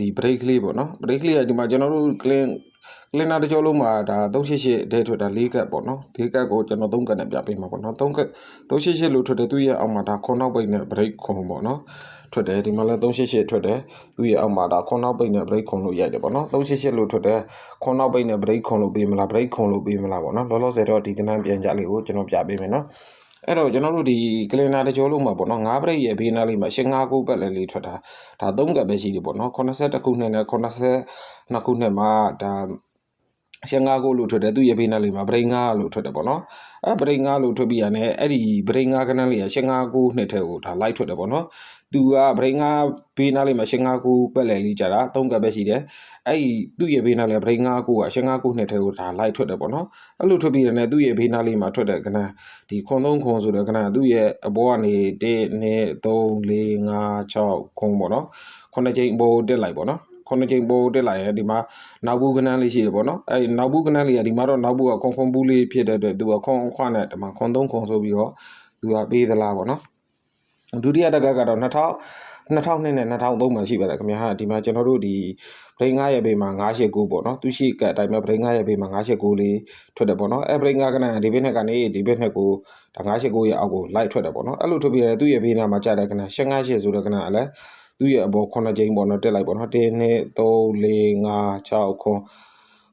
ဒီ break လေးပေါ့နော် break လေးကဒီမှာကျွန်တော်တို့ clean cleaner တစ်ကြောလုံးမှာဒါ388ဒဲထွက်တာ4ကတ်ပေါ့နော်4ကတ်ကိုကျွန်တော်3ကတ်နဲ့ပြပေးမှာပေါ့နော်3ကတ်388လို့ထွက်တယ်သူရဲ့အောက်မှာဒါခွန်နောက်ပိတ်နဲ့ break ခွန်ပေါ့နော်ထွက်တယ်ဒီမှာလည်း388ထွက်တယ်သူရဲ့အောက်မှာဒါခွန်နောက်ပိတ်နဲ့ break ခွန်လို့ရိုက်တယ်ပေါ့နော်388လို့ထွက်တယ်ခွန်နောက်ပိတ်နဲ့ break ခွန်လို့ပေးမလား break ခွန်လို့ပေးမလားပေါ့နော်လောလောဆယ်တော့ဒီကနန်းပြန်ကြလေးကိုကျွန်တော်ပြပေးမယ်နော် အဲ့တော့ကျွန်တော်တို့ဒီကလင်နာတကြောလုံးမှာပေါ့နော်၅ပရိတ်ရဲ့ဘေးနားလေးမှာရှင်၅ခုပတ်လည်းလေးထွက်တာဒါ၃ကပ်ပဲရှိတယ်ပေါ့နော်82ခုနှစ်နဲ့82ခုနှစ်မှာဒါရှင်၅ခုလို့ထွက်တယ်သူ့ရဲ့ဘေးနားလေးမှာပရိတ်၅လို့ထွက်တယ်ပေါ့နော် အဲ့ပရိတ်၅လို့ထွက်ပြီးရနဲ့အဲ့ဒီပရိတ်၅ကနန်းလေးကရှင်၅ခုနှစ်ထဲကိုဒါလိုက်ထွက်တယ်ပေါ့နော်သူကပရိတ်၅ဘေးနားလေးမှာရှင်၅ခုပတ်လည်းလေးကြတာ၃ကပ်ပဲရှိတယ်အဲ့ဒီသူ့ရဲ့ဘေးနားလေးပရိတ်၅ခုကရှင်၅ခုနှစ်ထဲကိုဒါလိုက်ထွက်တယ်ပေါ့နော်အဲ့လိုထွက်ပြီးရနဲ့သူ့ရဲ့ဘေးနားလေးမှာထွက်တဲ့ကနန်းဒီခွန်သုံးခွန်ဆိုတဲ့ခဏသူ့ရဲ့အပေါ်ကနေ1 2 3 4 5 6ခွန်ပေါ့နော်ခုနှစ်ချိန်အပေါ်တက်လိုက်ပေါ့နော် ခုနှစ်ချိန်ပေါ်တက်လာရင်ဒီမှာနောက်ဘူးကနန်းလေးရှိတယ်ပေါ့နော်အဲဒီနောက်ဘူးကနန်းလေးကဒီမှာတော့နောက်ဘူးကခွန်ခွန်ဘူးလေးဖြစ်တဲ့အတွက်သူကခွန်ခွန်နဲ့ဒီမှာခွန်သုံးခွန်ဆိုပြီးတော့သူကပေးသလားပေါ့နော် ဒုတိယတက်ကကတော့2000 2002နဲ့2003မှာရှိပါတယ်ခင်ဗျာဟာဒီမှာကျွန်တော်တို့ဒီဘရိန်9ရဲ့ဘေးမှာ989ပေါ့နော်သူရှိကအတိုင်းပဲဘရိန်9ရဲ့ဘေးမှာ989လေးထွက်တယ်ပေါ့နော်အဲဘရိန်9ကနဒီဘက်နဲ့ကနေဒီဘက်နဲ့ကိုဒါ989ရဲ့အောက်ကိုလိုက်ထွက်တယ်ပေါ့နော်အဲ့လိုထွက်ပြီးရတယ်သူ့ရဲ့ဘေးနားမှာကြာတဲ့ကန158ဆိုတဲ့ကနအလဲသူ့ရဲ့အပေါ်9ချိန်ပေါ့နော်တက်လိုက်ပေါ့နော်1 2 3 4 5 6ခွန်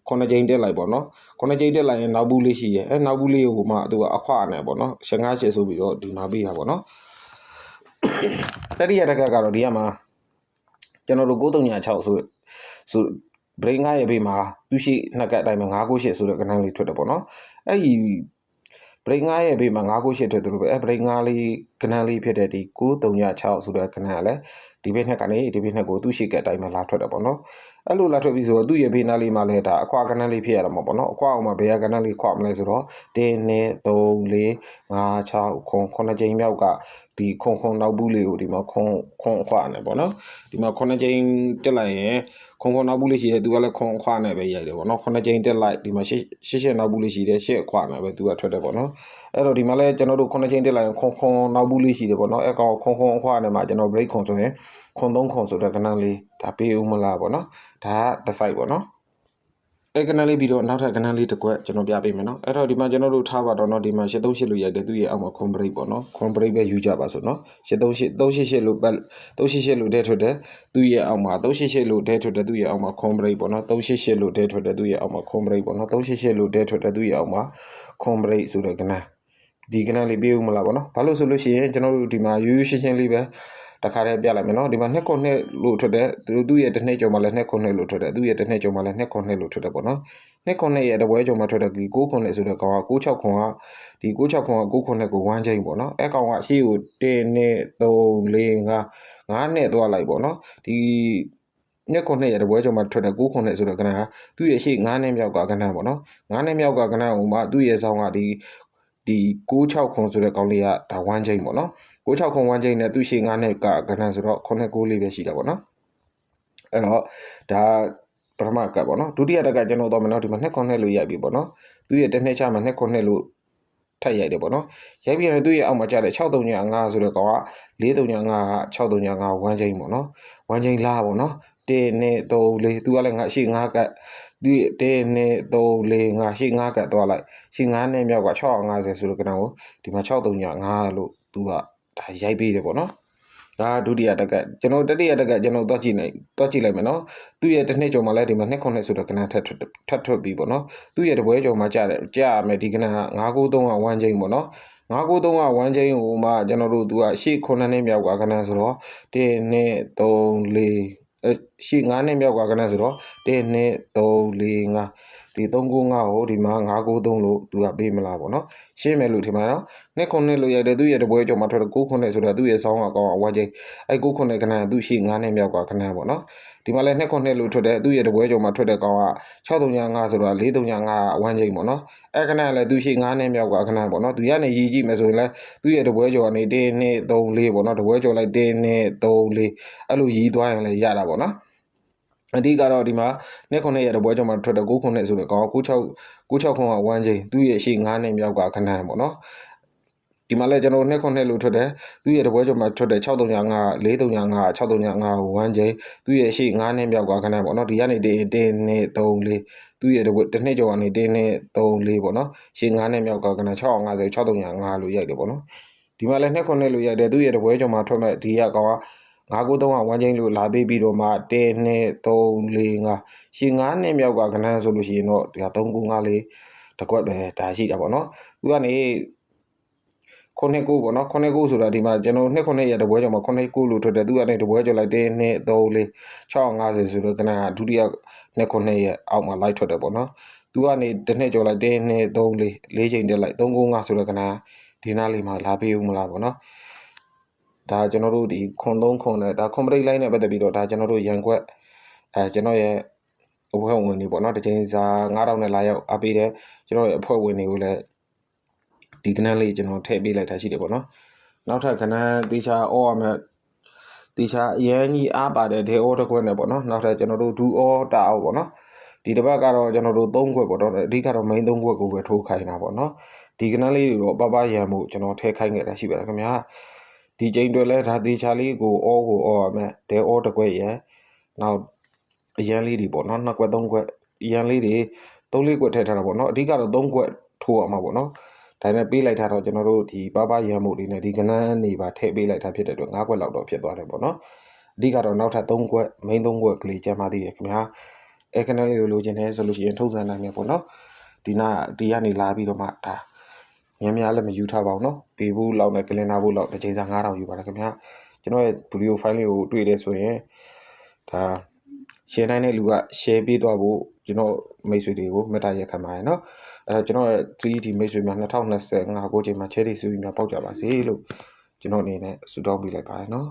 ခုနှစ်ချိန်တက်လိုက်ပေါ့နော်ခုနှစ်ချိန်တက်လိုက်ရင်နောက်ဘူးလေးရှိရဲ့အဲနောက်ဘူးလေးကိုမှသူကအခွနဲ့ပေါ့နော်158ဆိုပြီးတော့ဒီမှာပေးတာပေါ့နော် တတိယတက်ကကတော့ဒီကမှာကျွန်တော်တို့9306ဆိုဆို brain 9ရဲ့ဘေးမှာသူရှိနှစ်ကတ်အတိုင်းမှာ998ဆိုတဲ့ကဏ္ဍလေးထွက်တယ်ပေါ့နော်အဲ့ဒီ brain 9ရဲ့ဘေးမှာ998ထွက်တယ်လို့ပဲအဲ့ brain 9လေးကဏ္ဍလေးဖြစ်တဲ့ဒီ9306ဆိုတဲ့ကဏ္ဍကလည်းဒီဘက်နဲ့ကနေဒီဘက်နဲ့ကိုသူရှိကတ်အတိုင်းမှာလာထွက်တယ်ပေါ့နော် အဲ့လိုလာထွက်ပြီးဆိုတော့သူ့ရဲ့ဘေးနားလေးမှာလည်းဒါအခွာကဏ္ဍလေးဖြစ်ရတာမှာပေါ့နော်အခွာအောင်မှာဘယ်ကဏ္ဍလေးခွာမလဲဆိုတော့1 2 3 4 5 6ခွန်ခုနှစ်ချိန်မြောက်ကဒီခွန်ခွန်နောက်ဘူးလေးကိုဒီမှာခွန်ခွန်အခွာနဲ့ပေါ့နော်ဒီမှာခုနှစ်ချိန်တက်လိုက်ရင်ခွန်ခွန်နောက်ဘူးလေးရှိတယ်သူကလည်းခွန်အခွာနဲ့ပဲရိုက်တယ်ပေါ့နော်ခုနှစ်ချိန်တက်လိုက်ဒီမှာရှစ်ရှစ်ရှစ်နောက်ဘူးလေးရှိတယ်ရှစ်အခွာနဲ့ပဲသူကထွက်တယ်ပေါ့နော်အဲ့တော့ဒီမှာလည်းကျွန်တော်တို့ခုနှစ်ချိန်တက်လိုက်ရင်ခွန်ခွန်နောက်ဘူးလေးရှိတယ်ပေါ့နော်အဲ့ကောင်ခွန်ခွန်အခွာနဲ့မှာကျွန်တော် break ခွန်ဆိုရင်ခွန်သုံးခွန်ဆိုတဲ့ကဏ္ဍလေး ဒါပေးဦးမလားပေါ့နော်ဒါကတစ်စိုက်ပေါ့နော်အဲ့ကနလေးပြီးတော့နောက်ထပ်ကနလေးတစ်ခွက်ကျွန်တော်ပြပေးမယ်နော်အဲ့တော့ဒီမှာကျွန်တော်တို့ထားပါတော့နော်ဒီမှာ738လို့ရိုက်တယ်သူ့ရဲ့အောက်မှာ corn break ပေါ့နော် corn break ပဲယူကြပါဆိုနော်738 388လို့ပတ်388လို့တဲထွက်တယ်သူ့ရဲ့အောက်မှာ388လို့တဲထွက်တယ်သူ့ရဲ့အောက်မှာ corn break ပေါ့နော်388လို့တဲထွက်တယ်သူ့ရဲ့အောက်မှာ corn break ပေါ့နော်388လို့တဲထွက်တယ်သူ့ရဲ့အောက်မှာ corn break ဆိုတဲ့ကနဒီကနလေးပေးဦးမလားပေါ့နော်ဘာလို့ဆိုလို့ရှိရင်ကျွန်တော်တို့ဒီမှာရိုးရိုးရှင်းရှင်းလေးပဲ တခါတည်းပြလိုက်မယ်နော်ဒီမှာနှစ်ခုနှစ်လို့ထွက်တယ်သူတို့သူ့ရဲ့တစ်နှစ်ကျော်မှလည်းနှစ်ခုနှစ်လို့ထွက်တယ်သူ့ရဲ့တစ်နှစ်ကျော်မှလည်းနှစ်ခုနှစ်လို့ထွက်တယ်ပေါ့နော်နှစ်ခုနှစ်ရဲ့တပွဲကျော်မှထွက်တယ်ဒီ6ခုနှစ်ဆိုတဲ့ကောင်က96ခုကဒီ96ခုက9ခုနှစ်ကို1ချိန်ပေါ့နော်အဲကောင်ကအရှိကို1နှစ်3 4 5 5နှစ်သွားလိုက်ပေါ့နော်ဒီနှစ်ခုနှစ်ရဲ့တပွဲကျော်မှာထွက်တဲ့9ခုနှစ်ဆိုတဲ့ကဏ္ဍဟာသူ့ရဲ့ရှေ့9နှစ်မြောက်ကကဏ္ဍပေါ့နော်9နှစ်မြောက်ကကဏ္ဍဟိုမှာသူ့ရဲ့ဆောင်းကဒီဒီ96ခုဆိုတဲ့ကောင်လေးကဒါ1ချိန်ပေါ့နော် 96ခွန်1ချိန်နဲ့သူ့ရှေ့9နှစ်ကကဏ္ဍဆိုတော့9ကိုလေးပဲရှိတာပေါ့နော်အဲ့တော့ဒါပထမကပ်ပေါ့နော်ဒုတိယတက်ကကျွန်တော်တော့မယ်နော်ဒီမှာ2ခွန်နှစ်လို့ရိုက်ပြီပေါ့နော်သူရဲ့တစ်နှစ်ချမှာ2ခွန်နှစ်လို့ထပ်ရိုက်တယ်ပေါ့နော်ရိုက်ပြီးရင်သူ့ရဲ့အောက်မှာကျတဲ့6395ဆိုတဲ့ကောင်က435က6395 1ချိန်ပေါ့နော်1ချိန်လားပေါ့နော်1 2 3 4သူကလည်းငါရှေ့9ကပ်ဒီ1 2 3 4 5ရှေ့9ကပ်သွားလိုက်ရှေ့9နဲ့မြောက်က650ဆိုတဲ့ကဏ္ဍကိုဒီမှာ6395လို့သူက ဒါရိုက်ပေးတယ်ပေါ့နော်ဒါဒုတိယတက်ကကျွန်တော်တတိယတက်ကကျွန်တော်တွက်ကြည့်လိုက်တွက်ကြည့်လိုက်မယ်နော်သူ့ရဲ့တစ်နှစ်ကျော်မှလည်းဒီမှာနှစ်ခုနှစ်ဆိုတော့ကဏ္ဍထပ်ထပ်ထွက်ပြီးပေါ့နော်သူ့ရဲ့တပွဲကျော်မှကြားတယ်ကြားရမယ်ဒီကဏ္ဍက993က1ချိန်ပေါ့နော်993က1ချိန်ဟိုမှကျွန်တော်တို့သူကရှေ့9နှစ်မြောက်ကကဏ္ဍဆိုတော့1 2 3 4 ရှေ့9နှစ်မြောက်ကကဏ္ဍဆိုတော့1 2 3 4 5ဒီ395ကိုဒီမှာ993လို့သူကပေးမလားပေါ့နော်ရှင်းမယ်လို့ထင်ပါတော့နှစ်ခုနှစ်လို့ရတဲ့သူ့ရဲ့တပွဲကြော်မှာထွက်တဲ့9ခုနှစ်ဆိုတာသူ့ရဲ့ဆောင်းအကောင်အဝမ်းချင်းအဲ9ခုနှစ်ခဏသူ့ရှိ9နှစ်မြောက်ကခဏပေါ့နော်ဒီမှာလည်းနှစ်ခုနှစ်လို့ထွက်တဲ့သူ့ရဲ့တပွဲကြော်မှာထွက်တဲ့ကောင်က6395ဆိုတာ435အဝမ်းချင်းပေါ့နော်အဲခဏလည်းသူ့ရှိ9နှစ်မြောက်ကခဏပေါ့နော်သူရနေရည်ကြည့်မယ်ဆိုရင်လည်းသူ့ရဲ့တပွဲကြော်ကနေ1 2 3 4ပေါ့နော်တပွဲကြော်လိုက်1 2 3 4အဲ့လိုရည်သွားရင်လည်းရတာပေါ့နော် အဓိကတော့ဒီမှာနှစ်ခုနှစ်ရဲ့တပွဲကြောင့်မှထွက်တဲ့9ခုနှစ်ဆိုတဲ့ကောင်96 96ခုက1ချိန်သူ့ရဲ့ရှေ့9နှစ်မြောက်ကခဏပေါ့နော်ဒဒီမှာလည်းကျွန်တော်နှစ်ခွနှစ်လို့ထွက်တယ်သူရဲ့တပွဲကျော်မှာထွက်တယ်635 435 635ကို1ချိန်သူရဲ့ရှေ့9နှစ်မြောက်ကခဏပေါ့နော်ဒီကနေတင်းတင်းနဲ့3 4သူရဲ့တပွဲတစ်နှစ်ကျော်ကနေတင်းနဲ့3 4ပေါ့နော်ရှေ့9နှစ်မြောက်ကခဏ650 635လို့ရိုက်တယ်ပေါ့နော်ဒီမှာလည်းနှစ်ခွနှစ်လို့ရိုက်တယ်သူရဲ့တပွဲကျော်မှာထွက်မဲ့ဒီကကောင်က 993ဝမ်းချင်းလို့လာပေးပြီးတော့မှ1 2 3 4 5ရှင်း9နှစ်မြောက်ကခဏဆိုလို့ရှိရင်တော့ဒီက395လေးတစ်ခွက်ပဲဒါရှိတာပေါ့နော်သူကနေခုနှစ်ကိုပေါ့နော်ခုနှစ်ကိုဆိုတာဒီမှာကျွန်တော်နှစ်ခုနှစ်ရတပွဲကျော်မှာခုနှစ်ကိုလို့ထွက်တယ်သူကနေတပွဲကျော်လိုက်1 2 3 4 650ဆိုတော့ခဏဒုတိယနှစ်ခုနှစ်ရအောက်မှာလိုက်ထွက်တယ်ပေါ့နော်သူကနေတစ်နှစ်ကျော်လိုက်1 2 3 4 4ချိန်တက်လိုက်395ဆိုတော့ခဏဒီနားလေးမှာလာပေးဦးမလားပေါ့နော် ဒါကျွန်တော်တို့ဒီခွန်သုံးခွန်နဲ့ဒါ complete line နဲ့ပတ်သက်ပြီးတော့ဒါကျွန်တော်တို့ရန်ခွက်အဲကျွန်တော်ရဲ့အဖွဲ့ဝင်တွေပေါ့နော်တစ်ချိန်စာ9000နဲ့လာရောက်အားပေးတယ်ကျွန်တော်ရဲ့အဖွဲ့ဝင်တွေကိုလည်းဒီကနန်းလေးကျွန်တော်ထည့်ပေးလိုက်တာရှိတယ်ပေါ့နော်နောက်ထပ်ကနန်းတေချာအော်ရမယ်တေချာအရန်ကြီးအားပါတယ်ဒေအောတစ်ခွက်နဲ့ပေါ့နော်နောက်ထပ်ကျွန်တော်တို့ဒူအောတာအောပေါ့နော်ဒီတစ်ပတ်ကတော့ကျွန်တော်တို့၃ခွက်ပေါ့နော်အဓိကတော့ main ၃ခွက်ကိုပဲထိုးခိုင်းတာပေါ့နော်ဒီကနန်းလေးတွေတော့ပပရန်မှုကျွန်တော်ထည့်ခိုင်းခဲ့တာရှိပါတယ်ခင်ဗျာ ဒီချိန်တွေလဲဒါတေချာလေးကိုအောကိုအောရမယ်ဒဲအောတစ်ခွက်ရယ်နောက်အရန်လေးတွေပေါ့နော်နှစ်ခွက်သုံးခွက်အရန်လေးတွေသုံးလေးခွက်ထည့်ထားတာပေါ့နော်အဓိကတော့သုံးခွက်ထိုးအောင်ပါပေါ့နော်ဒါနဲ့ပေးလိုက်တာတော့ကျွန်တော်တို့ဒီပပရန်မှုတွေနဲ့ဒီကနန်းနေပါထည့်ပေးလိုက်တာဖြစ်တဲ့အတွက်၅ခွက်လောက်တော့ဖြစ်သွားတယ်ပေါ့နော်အဓိကတော့နောက်ထပ်၃ခွက် main ၃ခွက်ကလေးကျန်ပါသေးတယ်ခင်ဗျာအဲကနန်းလေးကိုလိုချင်တယ်ဆိုလို့ရှိရင်ထုတ်စမ်းနိုင်မယ်ပေါ့နော်ဒီနာဒီကနေလာပြီးတော့မှဒါ များများလည်းမယူထားပါဘူးเนาะဘေဘူးလောက်နဲ့ကလင်နာဘူးလောက်တစ်ချိန်စာ9000ယူပါလားခင်ဗျာကျွန်တော်ရဲ့ဗီဒီယိုဖိုင်လေးကိုတွေ့တယ်ဆိုရင်ဒါ share နိုင်တဲ့လူက share ပေးသွားဖို့ကျွန်တော်မိတ်ဆွေတွေကိုမေတ္တာရက်ခံပါတယ်เนาะအဲတော့ကျွန်တော်ရဲ့ 3D မိတ်ဆွေများ2025ကိုချိန်မှာ cherry စုပြီးများပေါက်ကြပါစေလို့ကျွန်တော်အနေနဲ့ဆုတောင်းပေးလိုက်ပါတယ်เนาะ